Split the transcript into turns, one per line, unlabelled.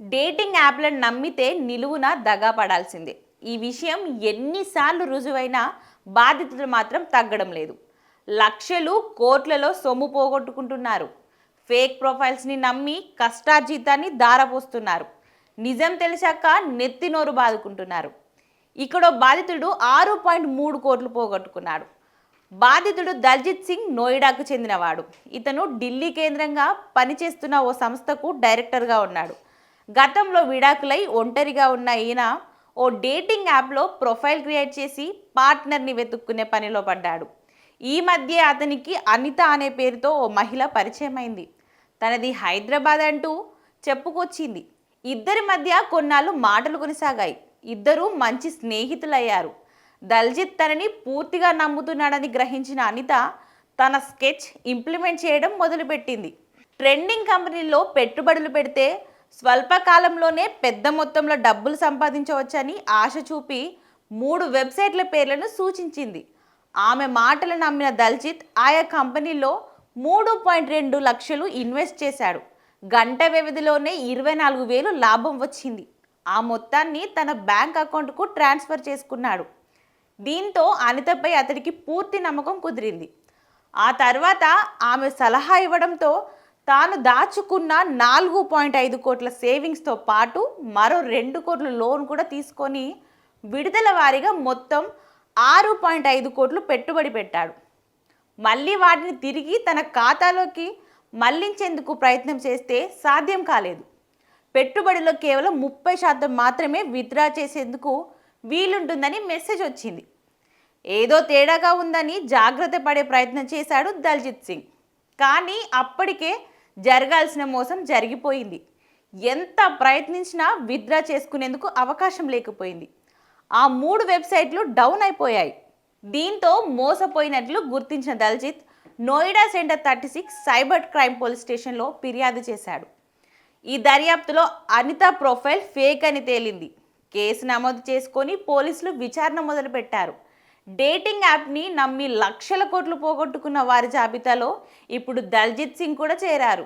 Dating యాప్లను నమ్మితే నిలువున దగా పడాల్సిందే. ఈ విషయం ఎన్నిసార్లు రుజువైనా బాధితులు మాత్రం తగ్గడం లేదు. లక్షలు కోట్లలో సొమ్ము పోగొట్టుకుంటున్నారు. ఫేక్ ప్రొఫైల్స్ని నమ్మి కష్టార్జితాన్ని దారపోస్తున్నారు. నిజం తెలిసాక నెత్తి నోరు బాదుకుంటున్నారు. ఇక్కడో బాధితుడు ఆరు పాయింట్ మూడు కోట్లు పోగొట్టుకున్నాడు. బాధితుడు దల్జిత్ సింగ్ నోయిడాకు చెందినవాడు. ఇతను ఢిల్లీ కేంద్రంగా పనిచేస్తున్న ఓ సంస్థకు డైరెక్టర్గా ఉన్నాడు. గతంలో విడాకులై ఒంటరిగా ఉన్న ఈయన ఓ డేటింగ్ యాప్లో ప్రొఫైల్ క్రియేట్ చేసి పార్ట్నర్ని వెతుక్కునే పనిలో పడ్డాడు. ఈ మధ్య అతనికి అనిత అనే పేరుతో ఓ మహిళ పరిచయం అయింది తనది హైదరాబాద్ అంటూ చెప్పుకొచ్చింది. ఇద్దరి మధ్య కొన్నాళ్ళు మాటలు కొనసాగాయి. ఇద్దరూ మంచి స్నేహితులయ్యారు. దల్జిత్ తనని పూర్తిగా నమ్ముతున్నాడని గ్రహించిన అనిత తన స్కెచ్ ఇంప్లిమెంట్ చేయడం మొదలుపెట్టింది. ట్రెండింగ్ కంపెనీల్లో పెట్టుబడులు పెడితే స్వల్పకాలంలోనే పెద్ద మొత్తంలో డబ్బులు సంపాదించవచ్చని ఆశ చూపి మూడు వెబ్సైట్ల పేర్లను సూచించింది. ఆమె మాటలు నమ్మిన దల్జిత్ ఆయా కంపెనీలో మూడు పాయింట్ రెండు లక్షలు ఇన్వెస్ట్ చేశాడు. గంట వ్యవధిలోనే ఇరవై నాలుగు వేలు లాభం వచ్చింది. ఆ మొత్తాన్ని తన బ్యాంక్ అకౌంట్కు ట్రాన్స్ఫర్ చేసుకున్నాడు. దీంతో అనితపై అతడికి పూర్తి నమ్మకం కుదిరింది. ఆ తర్వాత ఆమె సలహా ఇవ్వడంతో తాను దాచుకున్న నాలుగు పాయింట్ ఐదు కోట్ల సేవింగ్స్తో పాటు మరో రెండు కోట్ల లోన్ కూడా తీసుకొని విడుదల వారీగా మొత్తం ఆరు పాయింట్ ఐదు కోట్లు పెట్టుబడి పెట్టాడు. మళ్ళీ వాటిని తిరిగి తన ఖాతాలోకి మళ్ళించేందుకు ప్రయత్నం చేస్తే సాధ్యం కాలేదు. పెట్టుబడిలో కేవలం ముప్పై శాతం మాత్రమే విత్డ్రా చేసేందుకు వీలుంటుందని మెసేజ్ వచ్చింది. ఏదో తేడాగా ఉందని జాగ్రత్త పడే ప్రయత్నం చేశాడు దల్జిత్ సింగ్. కానీ అప్పటికే జరగాల్సిన మోసం జరిగిపోయింది. ఎంత ప్రయత్నించినా విత్డ్రా చేసుకునేందుకు అవకాశం లేకపోయింది. ఆ మూడు వెబ్సైట్లు డౌన్ అయిపోయాయి. దీంతో మోసపోయినట్లు గుర్తించిన Daljit Noida centre thirty six cyber crime police స్టేషన్లో ఫిర్యాదు చేశాడు. ఈ దర్యాప్తులో అనిత ప్రొఫైల్ ఫేక్ అని తేలింది. కేసు నమోదు చేసుకొని పోలీసులు విచారణ మొదలుపెట్టారు. డేటింగ్ యాప్ని నమ్మి లక్షల కోట్లు పోగొట్టుకున్న వారి జాబితాలో ఇప్పుడు దల్జిత్ సింగ్ కూడా చేరారు.